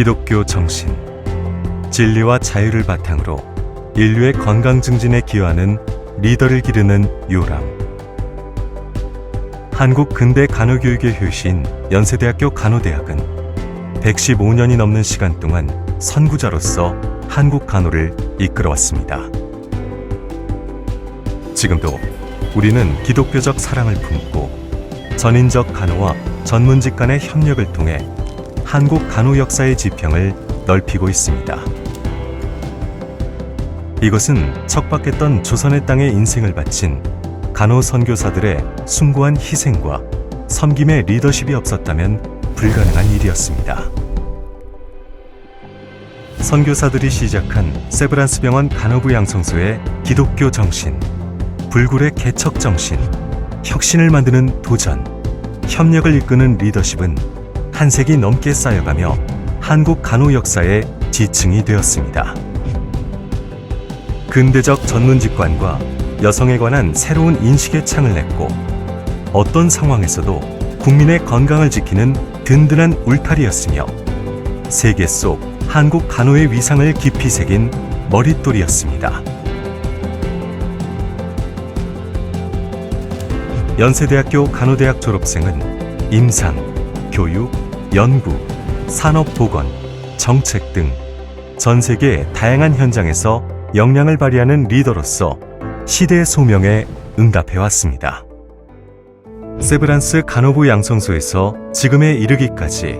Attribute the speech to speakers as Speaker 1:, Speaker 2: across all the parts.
Speaker 1: 기독교 정신, 진리와 자유를 바탕으로 인류의 건강 증진에 기여하는 리더를 기르는 요람. 한국 근대 간호교육의 효신 연세대학교 간호대학은 115년이 넘는 시간 동안 선구자로서 한국 간호를 이끌어왔습니다. 지금도 우리는 기독교적 사랑을 품고 전인적 간호와 전문직 간의 협력을 통해 한국 간호 역사의 지평을 넓히고 있습니다. 이것은 척박했던 조선의 땅에 인생을 바친 간호 선교사들의 숭고한 희생과 섬김의 리더십이 없었다면 불가능한 일이었습니다. 선교사들이 시작한 세브란스 병원 간호부 양성소의 기독교 정신, 불굴의 개척 정신, 혁신을 만드는 도전, 협력을 이끄는 리더십은 한 세기 넘게 쌓여가며 한국 간호 역사의 지층이 되었습니다. 근대적 전문직관과 여성에 관한 새로운 인식의 창을 냈고 어떤 상황에서도 국민의 건강을 지키는 든든한 울타리였으며 세계 속 한국 간호의 위상을 깊이 새긴 머릿돌이었습니다. 연세대학교 간호대학 졸업생은 임상, 교육, 연구, 산업 보건, 정책 등 전 세계 다양한 현장에서 역량을 발휘하는 리더로서 시대의 소명에 응답해 왔습니다. 세브란스 간호부 양성소에서 지금에 이르기까지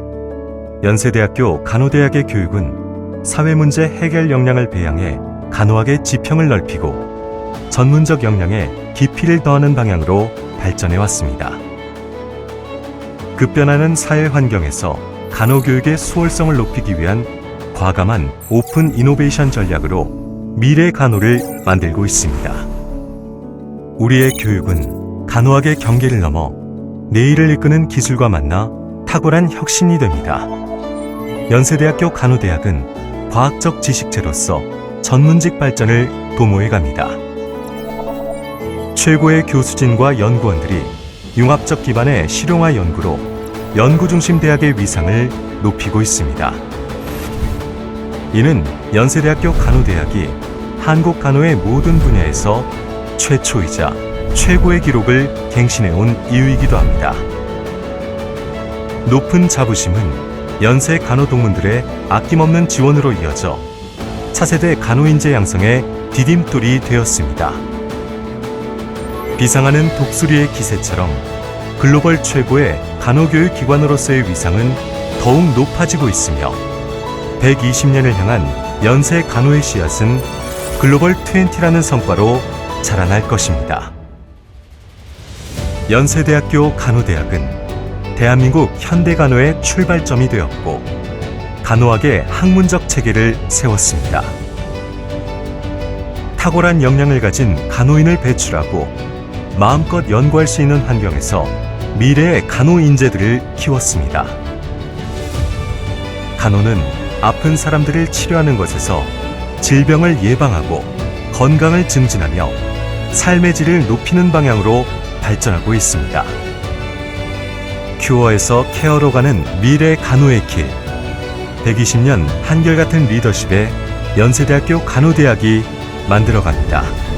Speaker 1: 연세대학교 간호대학의 교육은 사회문제 해결 역량을 배양해 간호학의 지평을 넓히고 전문적 역량에 깊이를 더하는 방향으로 발전해 왔습니다. 급변하는 사회 환경에서 간호교육의 수월성을 높이기 위한 과감한 오픈 이노베이션 전략으로 미래 간호를 만들고 있습니다. 우리의 교육은 간호학의 경계를 넘어 내일을 이끄는 기술과 만나 탁월한 혁신이 됩니다. 연세대학교 간호대학은 과학적 지식체로서 전문직 발전을 도모해 갑니다. 최고의 교수진과 연구원들이 융합적 기반의 실용화 연구로 연구 중심 대학의 위상을 높이고 있습니다. 이는 연세대학교 간호대학이 한국 간호의 모든 분야에서 최초이자 최고의 기록을 갱신해 온 이유이기도 합니다. 높은 자부심은 연세 간호 동문들의 아낌없는 지원으로 이어져 차세대 간호인재 양성의 디딤돌이 되었습니다. 비상하는 독수리의 기세처럼 글로벌 최고의 간호교육 기관으로서의 위상은 더욱 높아지고 있으며 120년을 향한 연세 간호의 씨앗은 글로벌 20라는 성과로 자라날 것입니다. 연세대학교 간호대학은 대한민국 현대 간호의 출발점이 되었고 간호학의 학문적 체계를 세웠습니다. 탁월한 역량을 가진 간호인을 배출하고 마음껏 연구할 수 있는 환경에서 미래의 간호 인재들을 키웠습니다. 간호는 아픈 사람들을 치료하는 것에서 질병을 예방하고 건강을 증진하며 삶의 질을 높이는 방향으로 발전하고 있습니다. 큐어에서 케어로 가는 미래 간호의 길. 120년 한결같은 리더십에 연세대학교 간호대학이 만들어갑니다.